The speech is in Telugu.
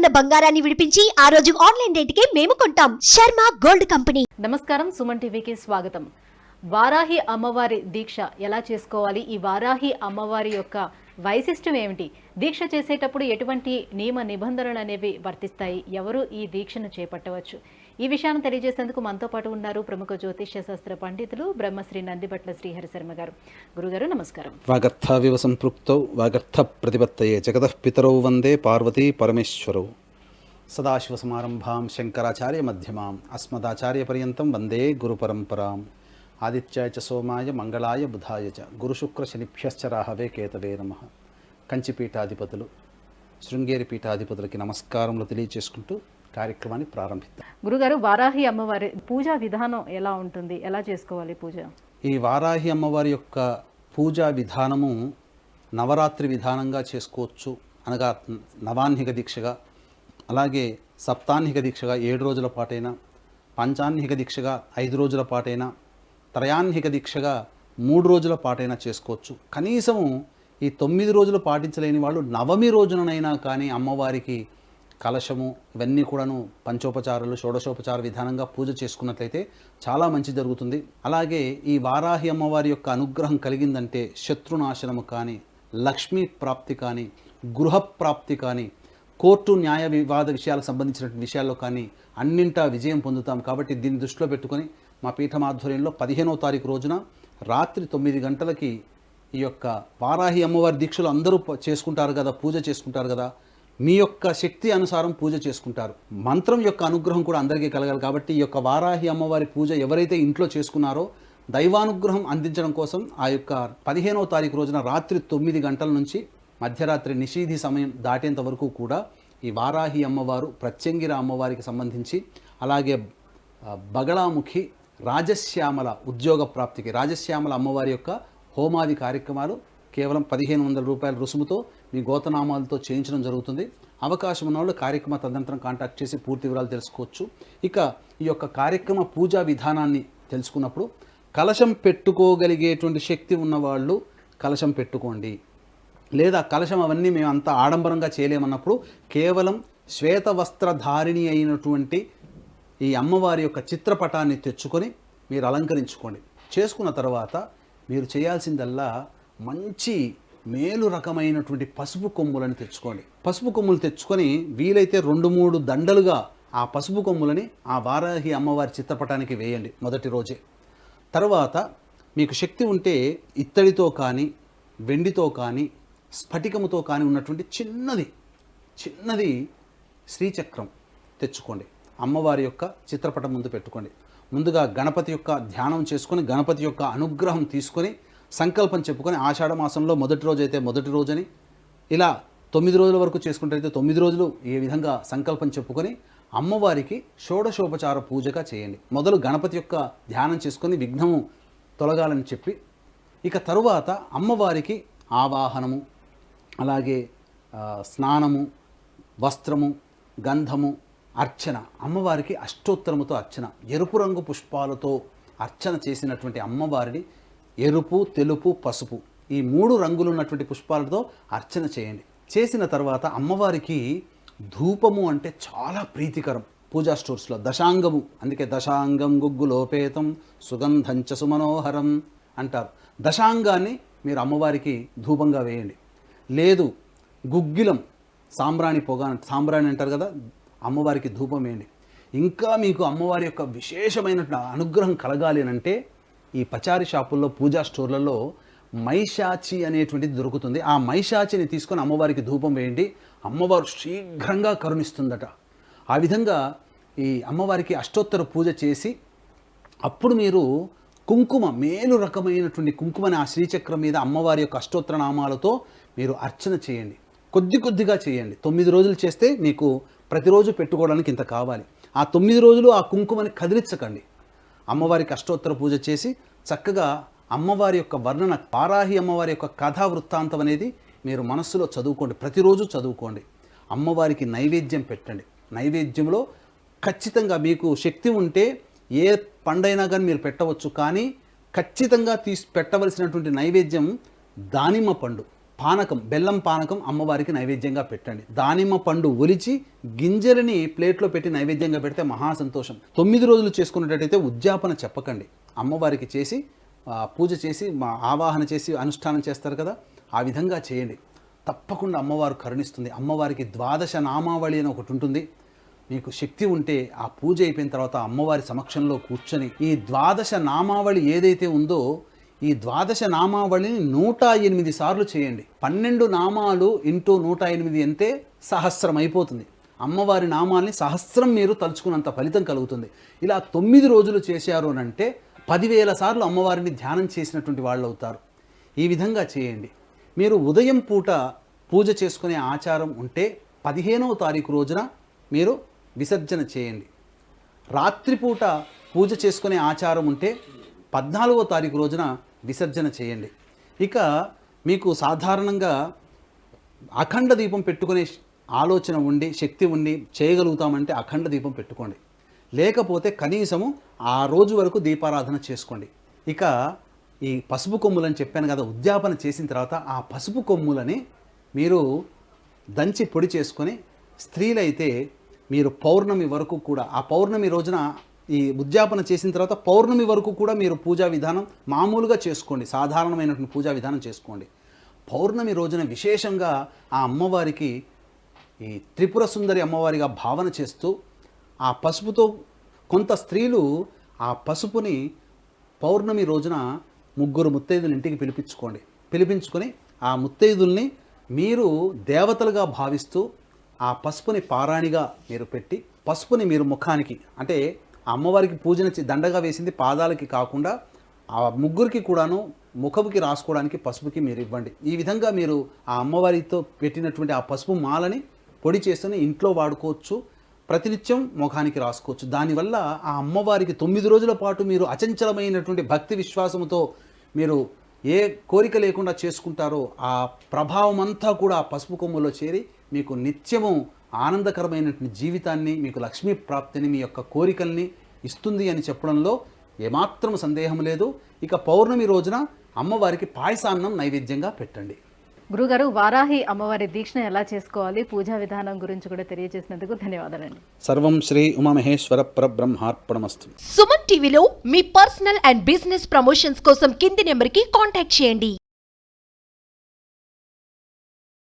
ఉన్న బంగారాన్ని విడిపించి ఆ రోజు ఆన్లైన్ రేటుకే మేము కొంటాం. Sharma gold company. నమస్కారం సుమన్ టీవీకి స్వాగతం. వారాహి అమ్మవారి దీక్ష ఎలా చేసుకోవాలి? ఈ వారాహి అమ్మవారి యొక్క వైశిష్టం ఏమిటి? దీక్ష చేసేటప్పుడు ఎటువంటి నియమ నిబంధనలు అనేవి వర్తిస్తాయి? ఎవరు ఈ దీక్షను చేపట్టవచ్చు? ఈ విషయాన్ని తెలియజేసేందుకు మనతో పాటు ఉన్నారు ప్రముఖ జ్యోతిష్య శాస్త్ర పండితులు బ్రహ్మశ్రీ నందిభట్ల శ్రీహరి శర్మ గారు. గురుగారు నమస్కారం. వాగర్థావివ సంపృక్తౌ వాగర్థ ప్రతిపత్తయే జగతః పితరౌ వందే పార్వతీ పరమేశ్వరౌ. సదాశివ సమారంభాం శంకరాచార్య మధ్యమాం అస్మదాచార్యపర్యంతం వందే గురుపరంపరాం. ఆదిత్యాయ చ సోమాయ మంగళాయ బుధాయ చ గురుశుక్ర శనిభ్యశ్చ రాహవే కేతవే నమ. కంచిపీఠాధిపతులు శృంగేరి పీఠాధిపతులకి నమస్కారములు తెలియచేసుకుంటూ కార్యక్రమాన్ని ప్రారంభిద్దాం. గురుగారు వారాహి అమ్మవారి పూజా విధానం ఎలా ఉంటుంది? ఎలా చేసుకోవాలి పూజ? ఈ వారాహి అమ్మవారి యొక్క పూజా విధానము నవరాత్రి విధానంగా చేసుకోవచ్చు అనగా నవాన్హిక దీక్షగా అలాగే సప్తాన్హిక దీక్షగా ఏడు రోజుల పాటైనా పంచాన్హిక దీక్షగా ఐదు రోజుల పాటైనా త్రయాన్హిక దీక్షగా మూడు రోజుల పాటైనా చేసుకోవచ్చు. కనీసము ఈ తొమ్మిది రోజులు పాటించలేని వాళ్ళు నవమి రోజుననైనా కానీ అమ్మవారికి కలశము ఇవన్నీ కూడాను పంచోపచారాలు షోడశోపచార విధానంగా పూజ చేసుకున్నట్లయితే చాలా మంచి జరుగుతుంది. అలాగే ఈ వారాహి అమ్మవారి యొక్క అనుగ్రహం కలిగిందంటే శత్రునాశనము కానీ లక్ష్మీ ప్రాప్తి కానీ గృహప్రాప్తి కానీ కోర్టు న్యాయ వివాద విషయాలకు సంబంధించిన విషయాల్లో కానీ అన్నింటా విజయం పొందుతాం. కాబట్టి దీన్ని దృష్టిలో పెట్టుకొని మా పీఠం ఆధ్వర్యంలో పదిహేనవ తారీఖు రోజున రాత్రి తొమ్మిది గంటలకి ఈ యొక్క వారాహి అమ్మవారి దీక్షలు అందరూ చేసుకుంటారు కదా పూజ చేసుకుంటారు కదా మీ యొక్క శక్తి అనుసారం పూజ చేసుకుంటారు. మంత్రం యొక్క అనుగ్రహం కూడా అందరికీ కలగాలి కాబట్టి ఈ యొక్క వారాహి అమ్మవారి పూజ ఎవరైతే ఇంట్లో చేసుకున్నారో దైవానుగ్రహం అందించడం కోసం ఆ యొక్క పదిహేనవ తారీఖు రోజున రాత్రి తొమ్మిది గంటల నుంచి మధ్యరాత్రి నిషీధి సమయం దాటేంత వరకు కూడా ఈ వారాహి అమ్మవారు ప్రత్యంగిర అమ్మవారికి సంబంధించి అలాగే బగళాముఖి రాజశ్యామల ఉద్యోగ ప్రాప్తికి రాజశ్యామల అమ్మవారి యొక్క హోమాది కార్యక్రమాలు కేవలం పదిహేను వందల రూపాయల రుసుముతో మీ గోతనామాలతో చేయించడం జరుగుతుంది. అవకాశం ఉన్నవాళ్ళు కార్యక్రమ తదనంతరం కాంటాక్ట్ చేసి పూర్తి వివరాలు తెలుసుకోవచ్చు. ఇక ఈ యొక్క కార్యక్రమ పూజా విధానాన్ని తెలుసుకున్నప్పుడు కలశం పెట్టుకోగలిగేటువంటి శక్తి ఉన్నవాళ్ళు కలశం పెట్టుకోండి. లేదా కలశం అవన్నీ మేము అంత ఆడంబరంగా చేయలేమన్నప్పుడు కేవలం శ్వేత వస్త్రధారిణి అయినటువంటి ఈ అమ్మవారి యొక్క చిత్రపటాన్ని తెచ్చుకొని మీరు అలంకరించుకోండి. చేసుకున్న తర్వాత మీరు చేయాల్సిందల్లా మంచి మేలు రకమైనటువంటి పసుపు కొమ్ములను తెచ్చుకోండి. పసుపు కొమ్ములు తెచ్చుకొని వీలైతే రెండు మూడు దండలుగా ఆ పసుపు కొమ్ములని ఆ వారాహి అమ్మవారి చిత్రపటానికి వేయండి మొదటి రోజే. తర్వాత మీకు శక్తి ఉంటే ఇత్తడితో కానీ వెండితో కానీ స్ఫటికముతో కానీ ఉన్నటువంటి చిన్నది చిన్నది శ్రీచక్రం తెచ్చుకోండి. అమ్మవారి యొక్క చిత్రపటం ముందు పెట్టుకోండి. ముందుగా గణపతి యొక్క ధ్యానం చేసుకొని గణపతి యొక్క అనుగ్రహం తీసుకొని సంకల్పం చెప్పుకొని ఆషాఢ మాసంలో మొదటి రోజు అయితే మొదటి రోజని ఇలా తొమ్మిది రోజుల వరకు చేసుకుంటే తొమ్మిది రోజులు ఈ విధంగా సంకల్పం చెప్పుకొని అమ్మవారికి షోడశోపచార పూజగా చేయండి. మొదలు గణపతి యొక్క ధ్యానం చేసుకొని విఘ్నము తొలగాలని చెప్పి ఇక తరువాత అమ్మవారికి ఆవాహనము అలాగే స్నానము వస్త్రము గంధము అర్చన. అమ్మవారికి అష్టోత్తరముతో అర్చన. ఎరుపు రంగు పుష్పాలతో అర్చన చేసినటువంటి అమ్మవారిని ఎరుపు తెలుపు పసుపు ఈ మూడు రంగులు ఉన్నటువంటి పుష్పాలతో అర్చన చేయండి. చేసిన తర్వాత అమ్మవారికి ధూపము అంటే చాలా ప్రీతికరం. పూజా స్టోర్స్లో దశాంగము అందుకే దశాంగం గుగ్గు లోపేతం సుగంధంచ సుమనోహరం అంటారు. దశాంగాన్ని మీరు అమ్మవారికి ధూపంగా వేయండి. లేదు గుగ్గిలం సాంబ్రాణి పొగ సాంబ్రాణి అంటారు కదా అమ్మవారికి ధూపం వేయండి. ఇంకా మీకు అమ్మవారి యొక్క విశేషమైనటువంటి అనుగ్రహం కలగాలి అని అంటే ఈ పచారి షాపుల్లో పూజా స్టోర్లలో మైషాచి అనేటువంటిది దొరుకుతుంది. ఆ మైషాచిని తీసుకొని అమ్మవారికి ధూపం వేయండి. అమ్మవారు శీఘ్రంగా కరుణిస్తుందట. ఆ విధంగా ఈ అమ్మవారికి అష్టోత్తర పూజ చేసి అప్పుడు మీరు కుంకుమ మేలు రకమైనటువంటి కుంకుమని ఆ శ్రీచక్రం మీద అమ్మవారి యొక్క అష్టోత్తర నామాలతో మీరు అర్చన చేయండి. కొద్ది కొద్దిగా చేయండి. తొమ్మిది రోజులు చేస్తే మీకు ప్రతిరోజు పెట్టుకోవడానికి ఇంత కావాలి. ఆ తొమ్మిది రోజులు ఆ కుంకుమని కదిలించకండి. అమ్మవారికి అష్టోత్తర పూజ చేసి చక్కగా అమ్మవారి యొక్క వర్ణన పారాహి అమ్మవారి యొక్క కథా వృత్తాంతం అనేది మీరు మనస్సులో చదువుకోండి. ప్రతిరోజు చదువుకోండి. అమ్మవారికి నైవేద్యం పెట్టండి. నైవేద్యంలో ఖచ్చితంగా మీకు శక్తి ఉంటే ఏ పండైనా కానీ మీరు పెట్టవచ్చు. కానీ ఖచ్చితంగా తీసి పెట్టవలసినటువంటి నైవేద్యం దానిమ్మ పండు పానకం బెల్లం పానకం అమ్మవారికి నైవేద్యంగా పెట్టండి. దానిమ్మ పండు ఒలిచి గింజలని ప్లేట్లో పెట్టి నైవేద్యంగా పెడితే మహా సంతోషం. తొమ్మిది రోజులు చేసుకున్నట్టయితే ఉద్యాపన చెప్పకండి. అమ్మవారికి చేసి పూజ చేసి మా ఆవాహన చేసి అనుష్ఠానం చేస్తారు కదా ఆ విధంగా చేయండి. తప్పకుండా అమ్మవారు కరుణిస్తుంది. అమ్మవారికి ద్వాదశ నామావళి అని ఒకటి ఉంటుంది. మీకు శక్తి ఉంటే ఆ పూజ అయిపోయిన తర్వాత అమ్మవారి సమక్షంలో కూర్చొని ఈ ద్వాదశ నామావళి ఏదైతే ఉందో ఈ ద్వాదశ నామావళిని నూట ఎనిమిది సార్లు చేయండి. పన్నెండు నామాలు ఇంటూ నూట ఎనిమిది అంటే సహస్రం అయిపోతుంది. అమ్మవారి నామాల్ని సహస్రం మీరు తలుచుకున్నంత ఫలితం కలుగుతుంది. ఇలా తొమ్మిది రోజులు చేశారు అని అంటే పదివేల సార్లు అమ్మవారిని ధ్యానం చేసినటువంటి వాళ్ళు అవుతారు. ఈ విధంగా చేయండి. మీరు ఉదయం పూట పూజ చేసుకునే ఆచారం ఉంటే పదిహేనవ తారీఖు రోజున మీరు విసర్జన చేయండి. రాత్రిపూట పూజ చేసుకునే ఆచారం ఉంటే పద్నాలుగో తారీఖు రోజున విసర్జన చేయండి. ఇక మీకు సాధారణంగా అఖండ దీపం పెట్టుకునే ఆలోచన ఉండి శక్తి ఉండి చేయగలుగుతామంటే అఖండ దీపం పెట్టుకోండి. లేకపోతే కనీసము ఆ రోజు వరకు దీపారాధన చేసుకోండి. ఇక ఈ పసుపు కొమ్ములని చెప్పాను కదా ఉద్యాపన చేసిన తర్వాత ఆ పసుపు కొమ్ములని మీరు దంచి పొడి చేసుకొని స్త్రీలైతే మీరు పౌర్ణమి వరకు కూడా ఆ పౌర్ణమి రోజున ఈ ఉద్యాపన చేసిన తర్వాత పౌర్ణమి వరకు కూడా మీరు పూజా విధానం మామూలుగా చేసుకోండి. సాధారణమైనటువంటి పూజా విధానం చేసుకోండి. పౌర్ణమి రోజున విశేషంగా ఆ అమ్మవారికి ఈ త్రిపుర సుందరి అమ్మవారిగా భావన చేస్తూ ఆ పసుపుతో కొంత స్త్రీలు ఆ పసుపుని పౌర్ణమి రోజున ముగ్గురు ముత్తైదులు ఇంటికి పిలిపించుకోండి. పిలిపించుకొని ఆ ముత్తైదుల్ని మీరు దేవతలుగా భావిస్తూ ఆ పసుపుని పారాణిగా మీరు పెట్టి పసుపుని మీరు ముఖానికి అంటే అమ్మవారికి పూజన దండగా వేసింది పాదాలకి కాకుండా ఆ ముగ్గురికి కూడాను ముఖముకి రాసుకోవడానికి పసుపుకి మీరు ఇవ్వండి. ఈ విధంగా మీరు ఆ అమ్మవారితో పెట్టినటువంటి ఆ పసుపు మాలని పొడి చేసుకుని ఇంట్లో వాడుకోవచ్చు. ప్రతినిత్యం ముఖానికి రాసుకోవచ్చు. దానివల్ల ఆ అమ్మవారికి తొమ్మిది రోజుల పాటు మీరు అచంచలమైనటువంటి భక్తి విశ్వాసంతో మీరు ఏ కోరిక లేకుండా చేసుకుంటారో ఆ ప్రభావం అంతా కూడా పసుపు కొమ్ములో చేరి మీకు నిత్యము ఆనందకరమైనటువంటి జీవితాన్ని మీకు లక్ష్మీ ప్రాప్తిని మీ యొక్క కోరికల్ని ఇస్తుంది అని చెప్పడంలో ఏమాత్రం సందేహం లేదు. ఇక పౌర్ణమి రోజున అమ్మవారికి పాయసాన్నం నైవేద్యంగా పెట్టండి. గురుగారు వారాహి అమ్మవారి దీక్షను ఎలా చేసుకోవాలి? పూజా విధానం గురించి కూడా తెలియజేసినందుకు ధన్యవాదాలండి. సర్వం శ్రీ ఉమామహేశ్వర పరబ్రహ్మార్పణమస్తు. సుమన్ టీవీలో మీ పర్సనల్ అండ్ బిజినెస్ ప్రమోషన్స్ కోసం కింది నెంబర్కి కాంటాక్ట్ చేయండి.